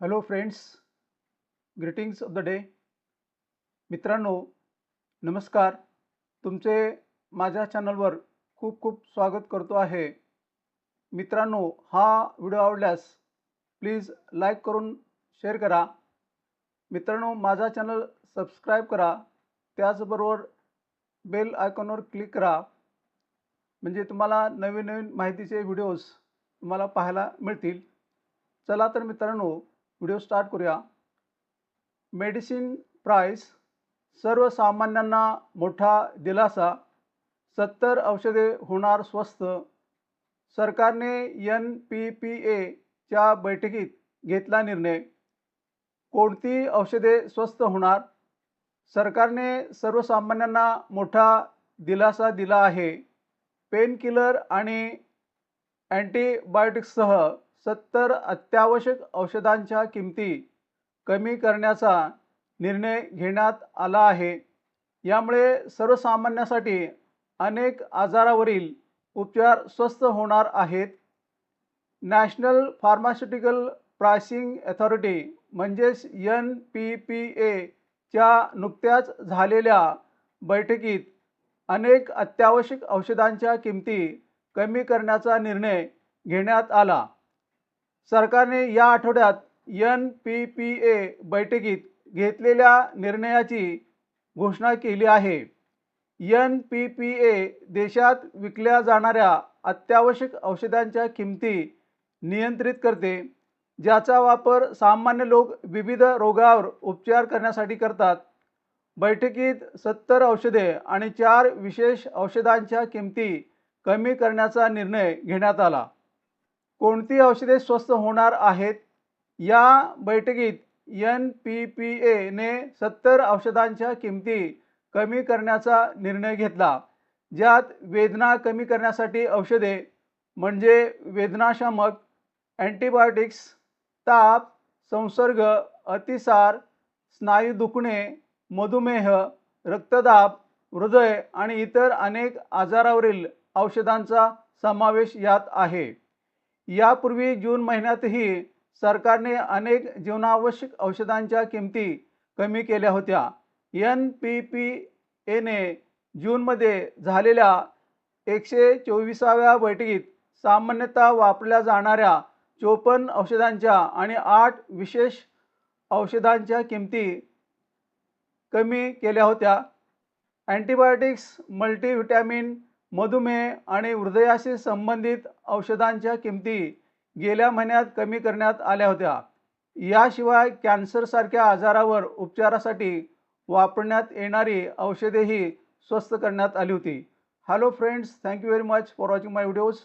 Hello friends greetings of the day मित्रांनो नमस्कार. तुमचे माझ्या चॅनलवर खूप खूप स्वागत करतो आहे. मित्रांनो हा व्हिडिओ आवडल्यास प्लीज लाईक करून शेअर करा. मित्रांनो माझा चॅनल सबस्क्राईब करा. त्याचबरोबर बेल आयकॉनवर क्लिक करा. म्हणजे तुम्हाला नवीन नवीन माहितीचे व्हिडिओज तुम्हाला पाहायला मिळतील. चला तर मित्रांनो व्हिडिओ स्टार्ट करूया. मेडिसिन प्राईस सर्वसामान्यांना मोठा दिलासा. सत्तर औषधे होणार स्वस्त. सरकारने एन पी पी एच्या बैठकीत घेतला निर्णय. कोणती औषधे स्वस्त होणार? सरकारने सर्वसामान्यांना मोठा दिलासा दिला आहे. पेनकिलर आणि अँटीबायोटिक्ससह सत्तर अत्यावश्यक औषधांच्या किमती कमी करण्याचा निर्णय घेण्यात आला आहे. यामुळे सर्वसामान्यासाठी अनेक आजारावरील उपचार स्वस्त होणार आहेत. नॅशनल फार्मास्युटिकल प्रायसिंग अथॉरिटी म्हणजेच एन पी पी एच्या नुकत्याच झालेल्या बैठकीत अनेक अत्यावश्यक औषधांच्या किमती कमी करण्याचा निर्णय घेण्यात आला. सरकारने या आठवड्यात एन पी पी ए बैठकीत घेतलेल्या निर्णयाची घोषणा केली आहे. एन पी पी ए देशात विकल्या जाणाऱ्या अत्यावश्यक औषधांच्या किमती नियंत्रित करते ज्याचा वापर सामान्य लोक विविध रोगावर उपचार करण्यासाठी करतात. बैठकीत सत्तर औषधे आणि चार विशेष औषधांच्या किमती कमी करण्याचा निर्णय घेण्यात आला. कोणती औषधे स्वस्त होणार आहेत? या बैठकीत एन पी पी एने सत्तर औषधांच्या किमती कमी करण्याचा निर्णय घेतला ज्यात वेदना कमी करण्यासाठी औषधे म्हणजे वेदनाशामक अँटीबायोटिक्स ताप संसर्ग अतिसार स्नायू दुखणे मधुमेह रक्तदाब हृदय आणि इतर अनेक आजारावरील औषधांचा समावेश यात आहे. यापूर्वी जून महिन्यातही सरकारने अनेक जीवनावश्यक औषधांच्या किमती कमी केल्या होत्या. एन पी पी एने जूनमध्ये झालेल्या एकशे चोवीसाव्या बैठकीत सामान्यतः वापरल्या जाणाऱ्या चोपन्न औषधांच्या आणि आठ विशेष औषधांच्या किमती कमी केल्या होत्या. अँटीबायोटिक्स मल्टीव्हिटॅमिन मधुमेह आणि हृदयाशी संबंधित औषधांच्या किमती गेल्या महिन्यात कमी करण्यात आल्या होत्या. याशिवाय कॅन्सरसारख्या आजारावर उपचारासाठी वापरण्यात येणारी औषधेही स्वस्त करण्यात आली होती. Hello friends thank you very much for watching my videos